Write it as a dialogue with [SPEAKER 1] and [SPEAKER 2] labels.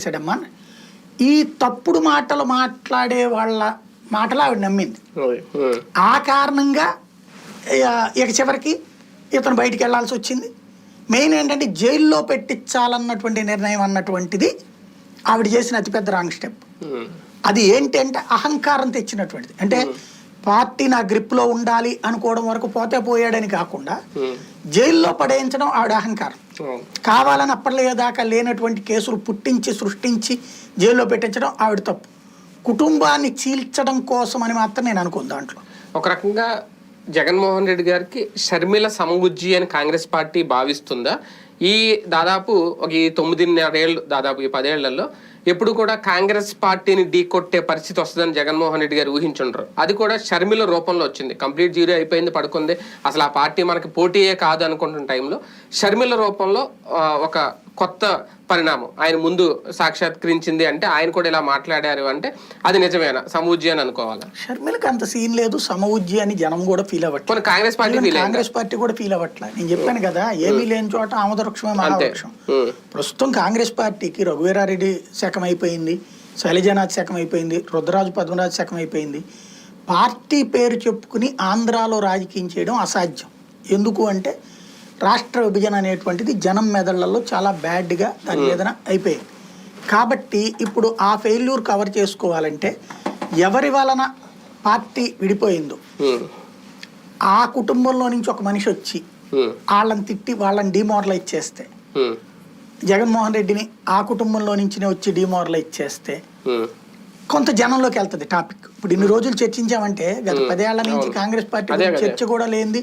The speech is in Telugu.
[SPEAKER 1] చేశాడమ్మా ఈ తప్పుడు మాటలు మాట్లాడే వాళ్ళ మాటలు ఆవిడ నమ్మింది. ఆ కారణంగా ఇక చివరికి ఇతను బయటికి వెళ్ళాల్సి వచ్చింది. మెయిన్ ఏంటంటే జైల్లో పెట్టించాలన్నటువంటి నిర్ణయం అన్నటువంటిది ఆవిడ చేసిన అతిపెద్ద రాంగ్ స్టెప్. అది ఏంటి అంటే అహంకారం తెచ్చినటువంటిది. అంటే పార్టీ నా గ్రిప్లో ఉండాలి అనుకోవడం వరకు పోతే పోయాడని కాకుండా జైల్లో పడేయించడం ఆవిడ అహంకారం. కావాలని అప్పటిదాకా లేనటువంటి కేసులు పుట్టించి సృష్టించి జైల్లో పెట్టించడం ఆవిడ తప్పు. కుటుంబాన్ని చీల్చడం కోసం అని మాత్రం నేను అనుకోను దాంట్లో.
[SPEAKER 2] ఒక రకంగా జగన్మోహన్ రెడ్డి గారికి షర్మిల సమబుజ్జి అని కాంగ్రెస్ పార్టీ భావిస్తుందా? ఈ దాదాపు ఒక ఈ తొమ్మిదిన్నరేళ్ళు దాదాపు ఈ పదేళ్ళలో ఎప్పుడు కూడా కాంగ్రెస్ పార్టీని ఢీకొట్టే పరిస్థితి వస్తుందని జగన్మోహన్ రెడ్డి గారు ఊహించుండ్రు. అది కూడా షర్మిల రూపంలో వచ్చింది. కంప్లీట్ జీరో అయిపోయింది పడుకుంది. అసలు ఆ పార్టీ మనకి పోటీయే కాదు అనుకుంటున్న టైంలో షర్మిల రూపంలో ఒక కొత్త పరిణామం. ఆయన ముందు సాక్షాత్కరించింది అంటే ఆయన కూడా ఇలా మాట్లాడారు అంటే అది నిజమేనా? సమూజ్జి అని అనుకోవాలా?
[SPEAKER 1] షర్మిలకి అంత సీన్ లేదు. సమవుజ్జి అని జనం కూడా ఫీల్ అవ్వట్లేదు
[SPEAKER 2] కాంగ్రెస్ పార్టీ?
[SPEAKER 1] కాంగ్రెస్ పార్టీ కూడా ఫీల్ అవ్వట్లే. నేను చెప్పాను కదా ఏమీ లేని చోట ఆమదవృక్షమే మహావృక్షం ప్రస్తుతం కాంగ్రెస్ పార్టీకి రఘువీరారెడ్డి శకం అయిపోయింది శైలజనాథ్ శకం అయిపోయింది రుద్రరాజు పద్మరాజు శకం అయిపోయింది పార్టీ పేరు చెప్పుకుని ఆంధ్రాలో రాజకీయం చేయడం అసాధ్యం. ఎందుకు అంటే రాష్ట్ర విభజన అనేటువంటిది జనం మెదళ్ళలో చాలా బ్యాడ్గా దాని మీదన అయిపోయింది. కాబట్టి ఇప్పుడు ఆ ఫెయిల్యూర్ కవర్ చేసుకోవాలంటే ఎవరి వలన పార్టీ విడిపోయిందో ఆ కుటుంబంలో నుంచి ఒక మనిషి వచ్చి వాళ్ళని తిట్టి వాళ్ళని డిమోరలైజ్ చేస్తే జగన్మోహన్ రెడ్డిని ఆ కుటుంబంలో నుంచి వచ్చి డిమోరలైజ్ చేస్తే కొంత జనంలోకి వెళ్తుంది టాపిక్. ఇప్పుడు ఇన్ని రోజులు చర్చించామంటే గత పదేళ్ళ నుంచి కాంగ్రెస్ పార్టీ. చర్చ కూడా లేనిది.